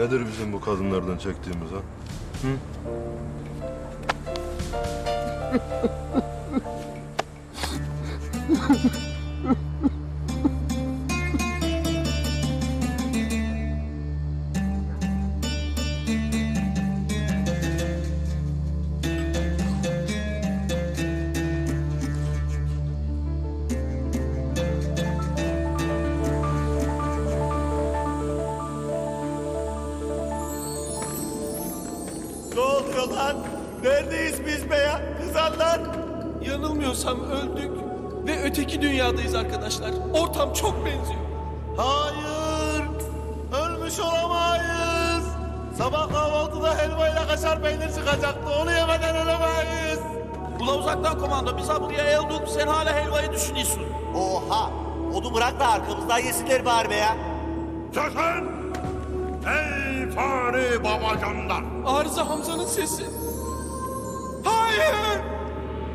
Nedir bizim bu kadınlardan çektiğimiz ha? Ne öteki dünyadayız arkadaşlar. Ortam çok benziyor. Hayır. Ölmüş olamayız. Sabah kahvaltıda helvayla kaşar peynir çıkacaktı. Onu yemeden ölemeyiz. Ula uzaktan komando biz ha buraya eldik sen hala helvayı düşünüyorsun. Oha. Onu bırak da arkamızdan yesinler bari be ya. Susun! Ey fani babacanlar! Arıza Hamza'nın sesi. Hayır!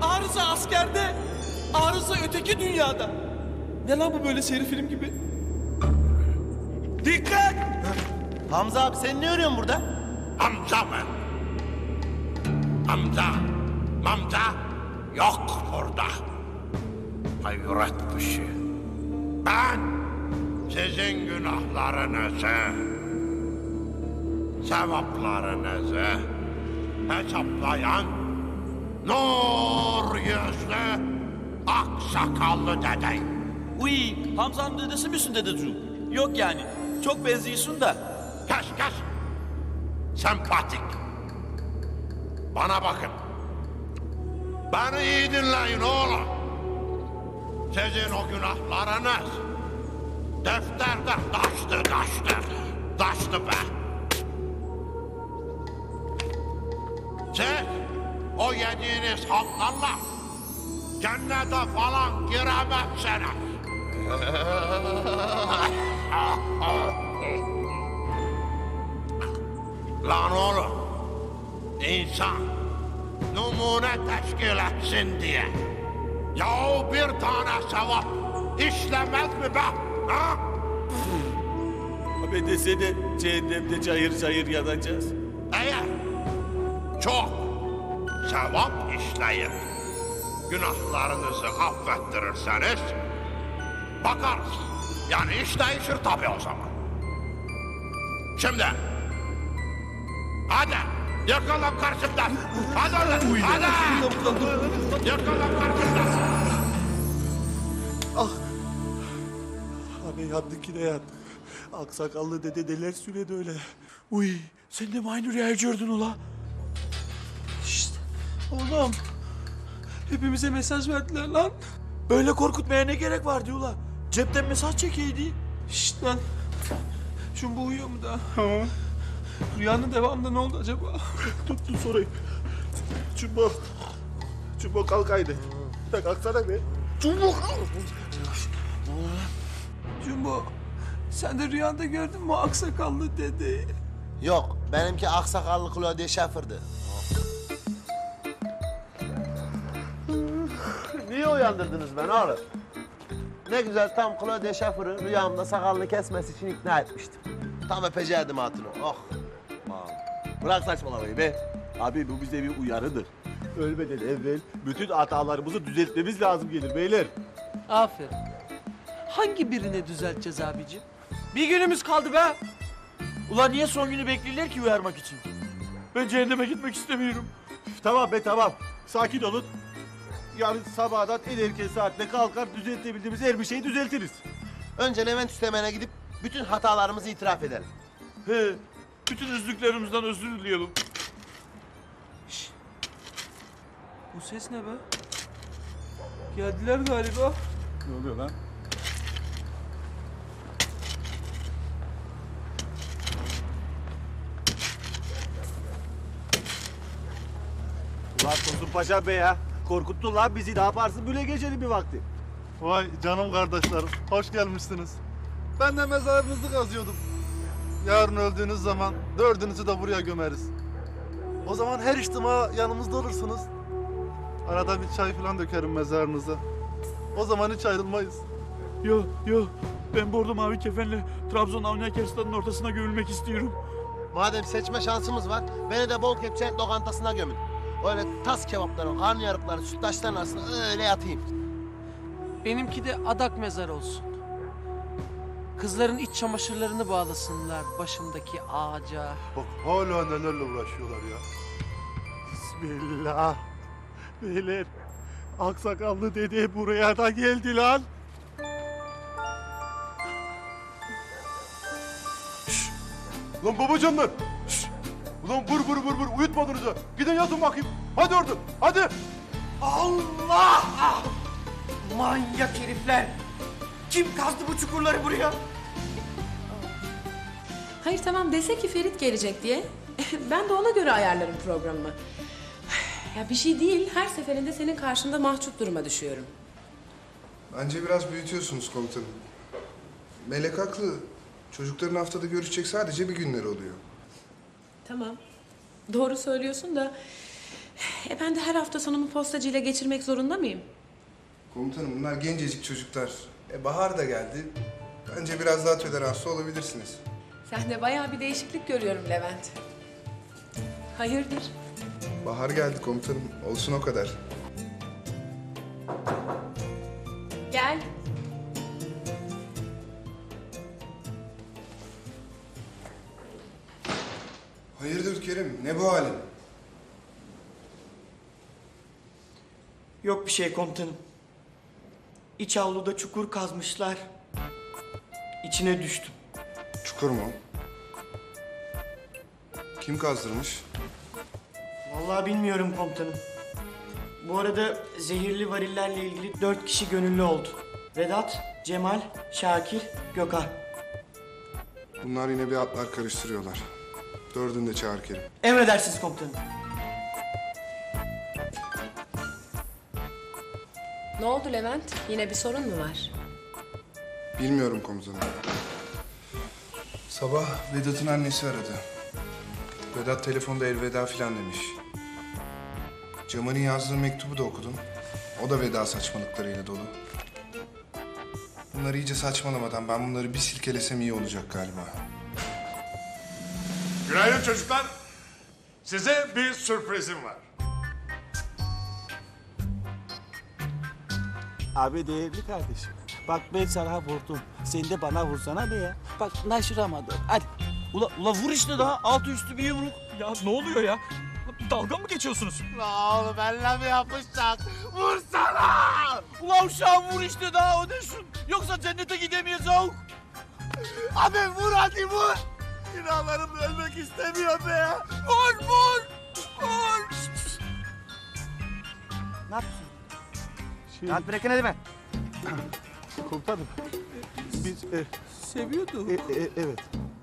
Arıza askerde. Arıza öteki dünyada. Ne lan bu böyle seri film gibi? Dikkat! Hamza abi sen ne arıyorsun burada? Hamza ben. Hamza, Mamza yok burada. Hayret bir şey. Ben sizin günahlarınızı, sevaplarınızı hesaplayan nur yüzlü aksakallı dedeyim. Uy, Hamza'nın dedesi misin dedeciğim? Yok yani. Çok benziyorsun da. Kes kes. Sempatik. Bana bakın. Beni iyi dinleyin oğlum. Sizin o günahlarınız defterde taştı taştı. Taştı be. Siz o yediğiniz halklarla cennete falan giremezsiniz. Lan oğlum, insan numune teşkil etsin diye. Yahu bir tane sevap işlemez mi be? Ha? Abi desene cehennemde cayır cayır yanacağız. Eğer çok sevap işleyip günahlarınızı affettirirseniz bakarız. Yani iş değişir tabii o zaman. Şimdi hadi yakalım karşımdan. Hadi oğlum, hadi. Yakalım karşımdan. Abi yandık yine yandık. Aksakallı dede neler söyledi öyle. Uy sen de mi aynı rüyayı gördün ula? Şşt oğlum. Hepimize mesaj verdiler lan. Böyle korkutmaya ne gerek var diyor ula. Cepten mesaj çekeydi. Şşt lan. Şu bu uyuyor mu da? Rüyanın devamında ne oldu acaba? Tuttu sorayım. Cumbo. Cumbo kalk haydi. Ya kalksana be. Cumbo Jumbo, sen de rüyanda gördün mü aksakallı dedeyi? Yok, benimki aksakallı Claudia Schiffer'dı. Niye uyandırdınız beni oğlum? Ne güzel tam Claudia Schiffer'ı rüyamda sakalını kesmesi için ikna etmiştim. Tam öpeceğim hatunu. Oh. Aman. Bırak saçmalamayı be. Abi bu bize bir uyarıdır. Ölmeden evvel bütün hatalarımızı düzeltmemiz lazım gelir beyler. Aferin. Hangi birini düzelteceğiz abicim? Bir günümüz kaldı be. Ulan niye son günü bekliyorlar ki uyarmak için? Ben cehenneme gitmek istemiyorum. Tamam be tamam. Sakin olun. Yarın sabahdan en erken saatte kalkar düzeltebildiğimiz her bir şeyi düzeltiriz. Önce Levent Üstemen'e gidip bütün hatalarımızı itiraf edelim. He. Bütün üzlüklerimizden özür dileyelim. Bu ses ne be? Geldiler galiba. Ne oluyor lan? Ulan Tosun Paşa Bey ya. Korkuttun lan bizi. Ne yaparsın böyle gecenin bir vakti? Vay canım kardeşlerim, hoş gelmişsiniz. Ben de mezarınızı kazıyordum. Yarın öldüğünüz zaman dördünüzü de buraya gömeriz. O zaman her ihtima yanımızda olursunuz. Arada bir çay falan dökerim mezarınıza. O zaman hiç ayrılmayız. Yo yo. Ben bordo mavi kefenle Trabzon Avni Stad'ın ortasına gömülmek istiyorum. Madem seçme şansımız var, beni de bol kepçe lokantasına gömün. Öyle tas kebapları, karnıyarıkları, sütlaçların arasında öyle yatayım. Benimki de adak mezar olsun. Kızların iç çamaşırlarını bağlasınlar başımdaki ağaca. Bak hala nelerle uğraşıyorlar ya. Bismillah. Beyler, aksakallı dede buraya da geldi lan. Lan babacanlar. Ulan vur vur vur vur uyutmadınız ha. Gidin yatın bakayım. Hadi oradan hadi. Allah! Manyak herifler! Kim kazdı bu çukurları buraya? Hayır tamam dese ki Ferit gelecek diye. ben de ona göre ayarlarım programımı. Ya bir şey değil, her seferinde senin karşında mahcup duruma düşüyorum. Bence biraz büyütüyorsunuz komutanım. Melek haklı. Çocukların haftada görüşecek sadece bir günleri oluyor. Tamam, doğru söylüyorsun da... E ben de her hafta sonumu postacıyla geçirmek zorunda mıyım? Komutanım bunlar gencecik çocuklar. E bahar da geldi. Bence biraz daha toleranslı olabilirsiniz. Sen de bayağı bir değişiklik görüyorum Levent. Hayırdır? Bahar geldi komutanım. Olsun o kadar. Gel. Hayırdır Kerim? Ne bu halin? Yok bir şey komutanım. İç avluda çukur kazmışlar. İçine düştüm. Çukur mu? Kim kazdırmış? Vallahi bilmiyorum komutanım. Bu arada zehirli varillerle ilgili dört kişi gönüllü oldu. Vedat, Cemal, Şakir, Gökhan. Bunlar yine bir atlar karıştırıyorlar. Dördünü de çağır Kerim. Emredersiniz komutanım. Ne oldu Levent? Yine bir sorun mu var? Bilmiyorum komutanım. Sabah Vedat'ın annesi aradı. Vedat telefonda elveda filan demiş. Cemal'in yazdığı mektubu da okudum. O da veda saçmalıklarıyla dolu. Bunlar iyice saçmalamadan ben bunları bir silkelesem iyi olacak galiba. Günaydın çocuklar. Size bir sürprizim var. Abi değerli kardeşim. Bak ben sana vurdum. Sen de bana vursana be ya. Bak naşıramadım. Hadi. Ula, ula vur işte daha altı üstü bir yumruk. Ya ne oluyor ya? Dalga mı geçiyorsunuz? Oğlum benimle mi yapışacak? Vursana! Ula uşağım vur işte daha o ne şun. Yoksa cennete gidemeyiz avuk. Abi vur hadi vur! Günahlarım ölmek istemiyor be ya. Vur vur. Vur. Ne yapıyorsun? Şey, Rahat bırakın hadi ben. komutanım. Biz e, Seviyordum. e, e, evet.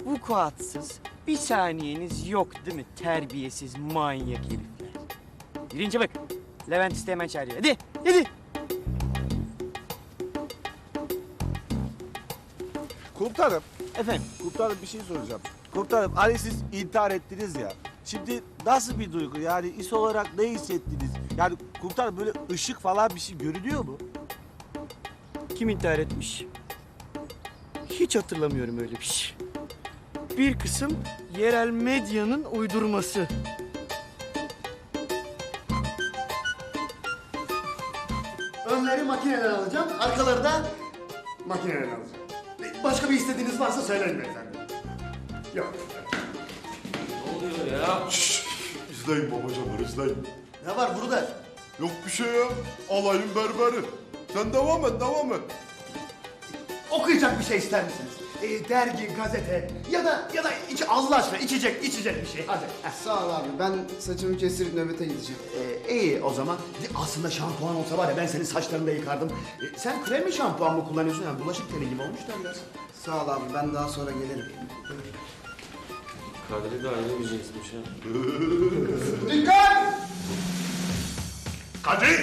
Vukuatsız, bir saniyeniz yok değil mi terbiyesiz manyak herifler? Birinci bak, Levent iste hemen çağırıyor. Hadi, hadi. Komutanım. Efendim, Komutanım bir şey soracağım. Komutanım hani siz intihar ettiniz ya. Şimdi nasıl bir duygu yani his olarak ne hissettiniz? Yani komutanım böyle ışık falan bir şey görünüyor mu? kim intihar etmiş? Hiç hatırlamıyorum öyle bir şey. Bir kısım yerel medyanın uydurması. Önleri makineler alacağım, arkaları da makineler alacağım. Başka bir istediğiniz varsa söyleyin beyefendi. Yok. İzleyin babacanlar izleyin. Ne var burada? Yok bir şey ya. Alayım berberi. Sen devam et devam et. Okuyacak bir şey ister misiniz? Ee, dergi, gazete ya da ya da iç, Allah aşkına içecek, içecek bir şey. Hadi. Heh. Sağ ol abi. Ben saçımı kestirip nöbete gideceğim. Ee, iyi o zaman. Aslında şampuan olsa var ya ben senin saçlarını da yıkardım. Ee, sen krem mi şampuan mı kullanıyorsun? Yani bulaşık teli gibi olmuş da biraz. Sağ ol abi. Ben daha sonra gelirim. Dikkat! Kadir,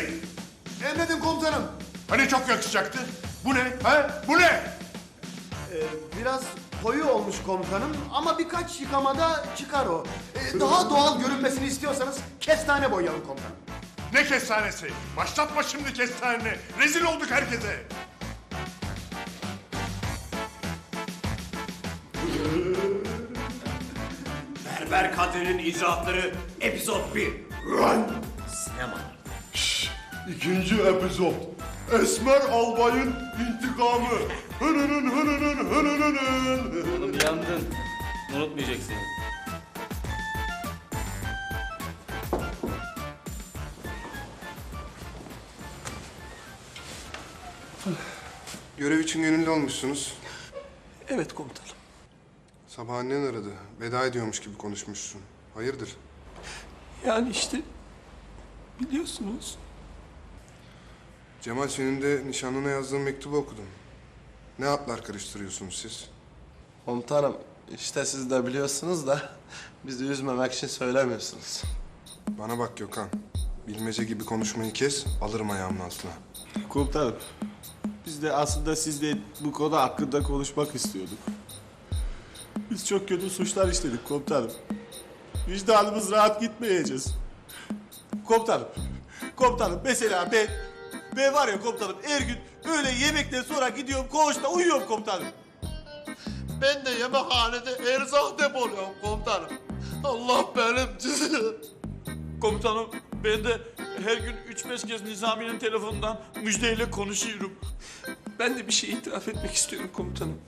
Emredin komutanım. hani çok yakışacaktı? Bu ne? He? Bu ne? Ee, biraz koyu olmuş komutanım ama birkaç yıkamada çıkar o. Ee, daha doğal görünmesini istiyorsanız kestane boyayalım komutanım. Ne kestanesi? Başlatma şimdi kestaneni. Rezil olduk herkese. Zafer Kadri'nin icraatları Episod 1. Run! Sinema. İkinci epizod. Esmer Albay'ın intikamı. Hınının hınının hınının. Oğlum yandın. Unutmayacaksın. Görev için gönüllü olmuşsunuz. Evet komutanım. Sabah annen aradı. Veda ediyormuş gibi konuşmuşsun. Hayırdır? Yani işte biliyorsunuz. Cemal senin de nişanlına yazdığın mektubu okudum. Ne atlar karıştırıyorsunuz siz? Komutanım işte siz de biliyorsunuz da bizi üzmemek için söylemiyorsunuz. Bana bak Gökhan. Bilmece gibi konuşmayı kes, alırım ayağımın altına. Komutanım, biz de aslında sizle bu konu hakkında konuşmak istiyorduk. Biz çok kötü suçlar işledik komutanım. Vicdanımız rahat gitmeyeceğiz. Komutanım, komutanım mesela ben, ben var ya komutanım her gün öyle yemekten sonra gidiyorum koğuşta uyuyorum komutanım. Ben de yemekhanede erzak depoluyorum komutanım. Allah benim Komutanım ben de her gün üç beş kez Nizami'nin telefonundan müjdeyle konuşuyorum. Ben de bir şey itiraf etmek istiyorum komutanım.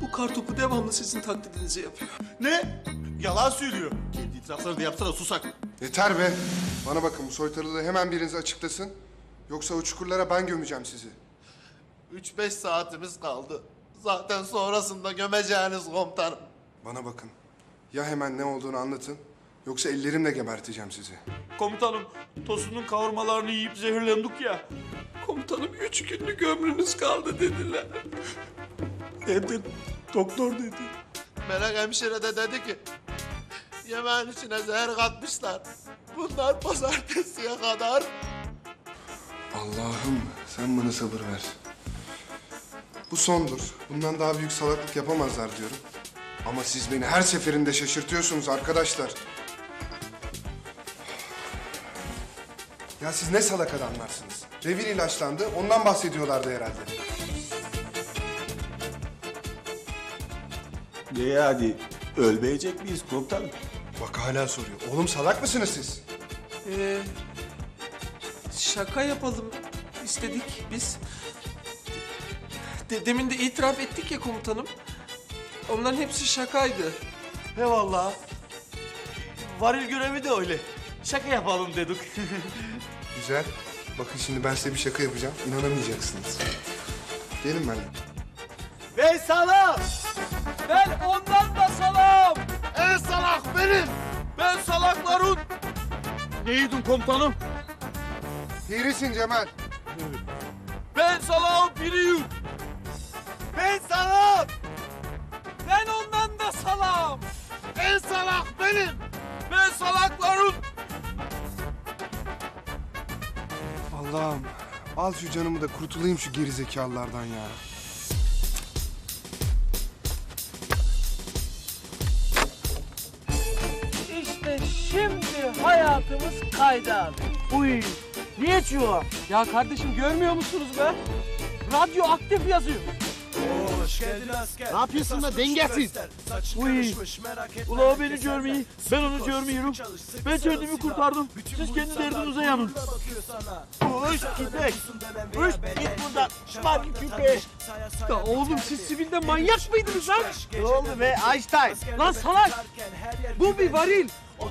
Bu kartopu devamlı sizin taklidinizi yapıyor. Ne? Yalan söylüyor. Kendi itiraflarını da yapsana susak. Yeter be! Bana bakın bu soytarılığı hemen biriniz açıklasın. Yoksa o çukurlara ben gömeceğim sizi. Üç beş saatimiz kaldı. Zaten sonrasında gömeceğiniz komutanım. Bana bakın. Ya hemen ne olduğunu anlatın. Yoksa ellerimle geberteceğim sizi. Komutanım Tosun'un kavurmalarını yiyip zehirlendik ya. Komutanım üç günlük ömrünüz kaldı dediler. Hem de doktor dedi. Melek hemşire de dedi ki... Yemeğin içine zehir katmışlar. Bunlar pazartesiye kadar... Allah'ım sen bana sabır ver. Bu sondur. Bundan daha büyük salaklık yapamazlar diyorum. Ama siz beni her seferinde şaşırtıyorsunuz arkadaşlar. Ya siz ne salak adamlarsınız. Revir ilaçlandı, ondan bahsediyorlardı herhalde. Ne yani? Ölmeyecek miyiz komutanım? Bak hala soruyor. Oğlum salak mısınız siz? Ee, şaka yapalım istedik biz. De, demin de itiraf ettik ya komutanım. Onların hepsi şakaydı. He vallahi. Varil görevi de öyle. Şaka yapalım dedik. Güzel. Bakın şimdi ben size bir şaka yapacağım. İnanamayacaksınız. Gelin benimle. ben salam. Ben ondan Neydin komutanım? Hirisin Cemal. Ben salağın biriyim. Ben salam. Ben ondan da salam. En salak benim! Ben salakların. Allah'ım al şu canımı da kurtulayım şu gerizekalılardan ya. Şimdi hayatımız kaydı abi. Uy. Niye çuva? Ya kardeşim görmüyor musunuz be? Radyoaktif yazıyor. Ne yapıyorsun da dengesiz? Uy. Ula o beni görmeyi, ben onu görmüyorum. Ben kendimi kurtardım. Siz kendi derdinize yanın. Uş gidek. Uş git buradan. Şımarık köpeği. Ya oğlum siz sivilde manyak mıydınız lan? Ne oldu be Einstein? Lan salak. Bu bir varil.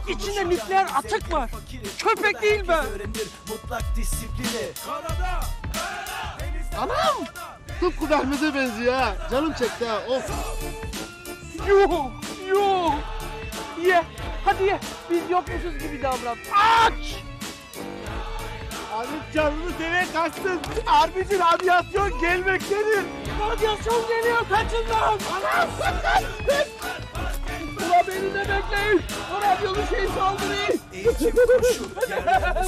İçinde nükleer atık var. Köpek değil be. Anam! Tıpkı Mehmet'e benziyor ha. Canım çekti ha. Of. Yok, yok. Ye, hadi ye. Biz yokmuşuz gibi davran. Aç! Abi canını seven kaçtın. Harbisi radyasyon gelmektedir. Radyasyon geliyor, kaçın lan. Anam sakın. Ula beni de bekleyin. Radyonun şey saldırıyı. Eğitim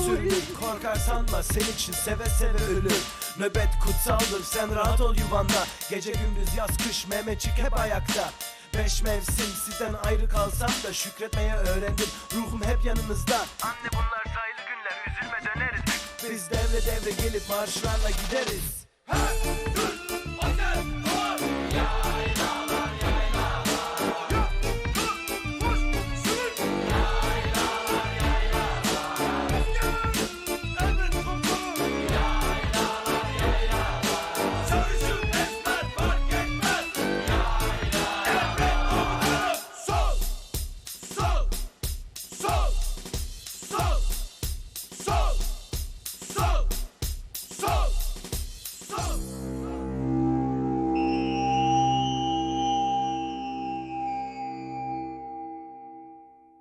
sürünür. Korkar sanma senin için seve seve ölür. Nöbet kutsaldır sen rahat ol yuvanda. Gece gündüz yaz kış Mehmetçik hep ayakta. Beş mevsim sizden ayrı kalsam da şükretmeye öğrendim. Ruhum hep yanınızda Anne bunlar sayılı günler. Üzülme döneriz. Biz devre devre gelip marşlarla gideriz. Ha! Dur!